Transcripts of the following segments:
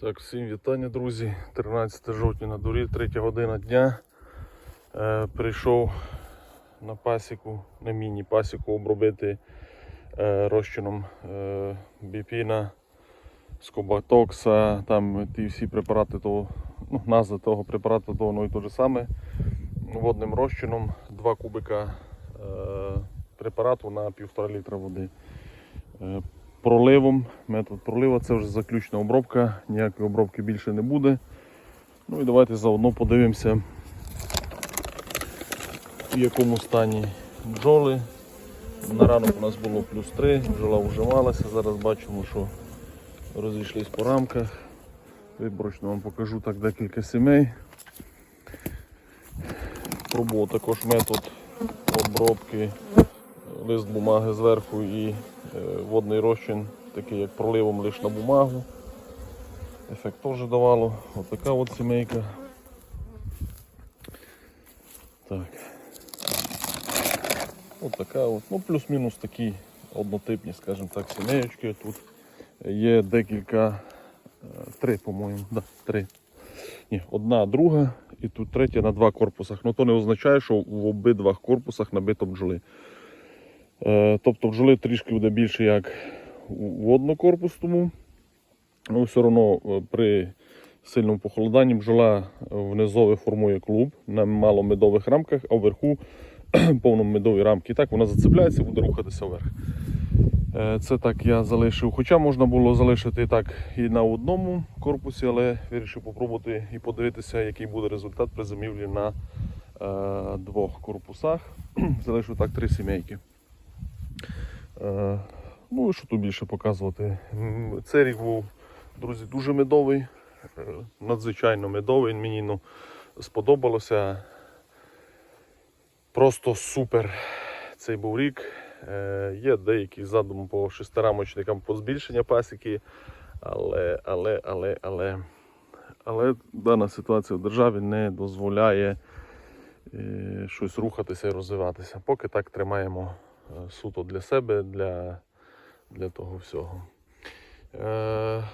Так, всім вітання, друзі. 13 жовтня на дворі, 3 година дня. Е, прийшов на пасіку, на міні-пасіку обробити е, розчином е, біпіна, скобатокса, там ті всі препарати того, ну, назва того препарату того одно і те ж саме. Водним розчином 2 кубика е, препарату на 1,5 літра води. Е, проливом. Метод пролива це вже заключна обробка, ніякої обробки більше не буде. Ну і давайте заодно подивимося, в якому стані бджоли. На ранок у нас було плюс 3, бджола вживалася. Зараз бачимо, що розійшлись по рамках. Виборочно вам покажу так декілька сімей. Пробував також метод обробки лист бумаги зверху і водний розчин, такий як проливом лише на бумагу. Ефект теж давало. Ось така от сімейка. Так. Ось така от. Ну, плюс-мінус такі однотипні, скажімо так, сімеєчки. Тут є декілька, е, три, по-моєму, да, три. Ні, одна, друга і тут третя на два корпусах. Ну то не означає, що в обидва корпусах набито бджоли. Е, Тобто бджоли трішки буде більше, як у однокорпусному. Ну, все одно е, при сильному похолоданні бджола внизове формує клуб на маломедових рамках, а вверху повномедові рамки. І так вона зацепляється і буде рухатися вверх. Е, Це так я залишив. Хоча можна було залишити так і на одному корпусі, але вирішив попробувати і подивитися, який буде результат при зимівлі на е, двох корпусах. Залишив так три сімейки. Е, ну що тут більше показувати? Цей рік був, друзі, дуже медовий, е, надзвичайно медовий. Мені ну, сподобалося. Просто супер цей був рік. Е, є деякі задуми по шестирамочникам по збільшення пасіки, але, але, але, але, але дана ситуація в державі не дозволяє щось рухатися і розвиватися. Поки так тримаємо суто для себе, для, для того всього. Е,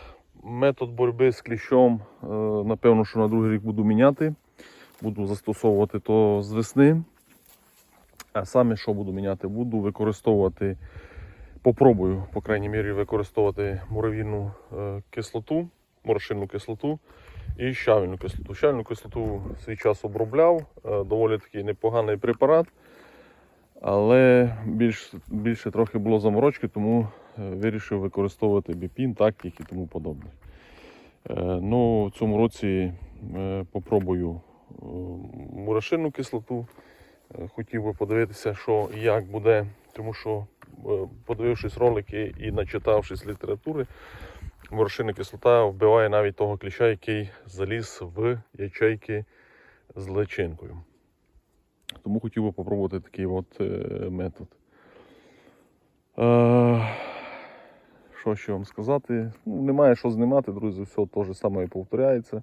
метод боротьби з кліщом, е, напевно, що на другий рік буду міняти. Буду застосовувати то з весни. А саме що буду міняти? Буду використовувати, попробую, по крайній мірі, використовувати муравійну е, кислоту, морошинну кислоту і щавельну кислоту. Щавельну кислоту свій час обробляв, е, доволі такий непоганий препарат, але більш, більше трохи було заморочки, тому е, вирішив використовувати біпін, тактик і тому подобне. Е, Ну, в цьому році е, попробую мурашинну кислоту. Хотів би подивитися, що і як буде, тому що, подивившись ролики і начитавшись літератури, морошинна кислота вбиває навіть того кліща, який заліз в ячейки з личинкою. Тому хотів би попробувати такий от е, метод. Е, що ще вам сказати? Ну, немає що знімати, друзі, все те ж саме і повторяється.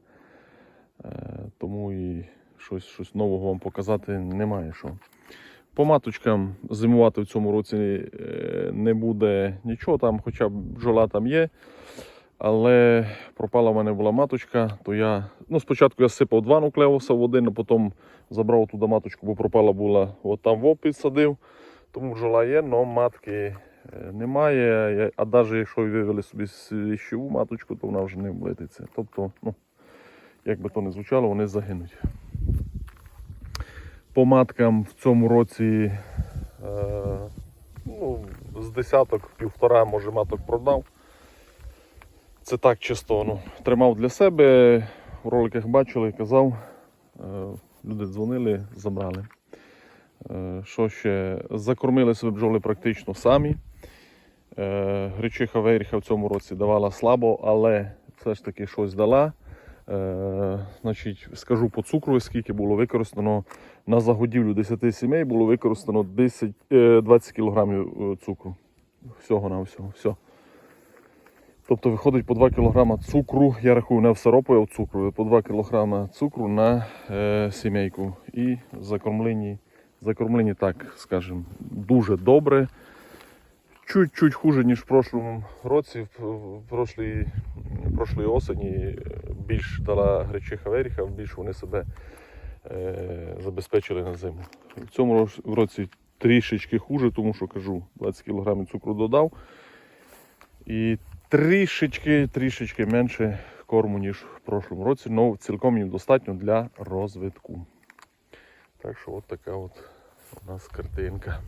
Е, тому і щось, щось нового вам показати немає що. По маточкам зимувати в цьому році не буде нічого там, хоча б бджола там є. Але пропала в мене була маточка, то я. Ну, спочатку я сипав два нуклеуса в один, а потім забрав туди маточку, бо пропала була от там в підсадив. Тому бджола є, але матки е, немає. А навіть якщо вивели собі свіщову маточку, то вона вже не облетиться. Тобто, ну, як би то не звучало, вони загинуть. По маткам в цьому році е, ну, з десяток, півтора, може, маток продав. Це так чисто ну, тримав для себе. В роликах бачили, казав. Е, люди дзвонили, забрали. Е, що ще? Закормили себе бджоли практично самі. Е, Гречиха Вейріха в цьому році давала слабо, але все ж таки щось дала. Значить, скажу по цукру, скільки було використано на загодівлю 10 сімей, було використано 10, е, 20 кг цукру. Всього на всього. Все. Тобто виходить по 2 кг цукру, я рахую не в сиропу, а в цукру, по 2 кг цукру на е, сімейку. І закормлені, закормлені, так скажемо, дуже добре. чуть-чуть хуже, ніж в прошлому році. В, прошлій, в прошлій осені більш дала гречиха веріха, більш вони себе е, забезпечили на зиму. В цьому році трішечки хуже, тому що кажу, 20 кг цукру додав. І трішечки, трішечки менше корму, ніж в прошлому році, але цілком їм достатньо для розвитку. Так що от така от у нас картинка.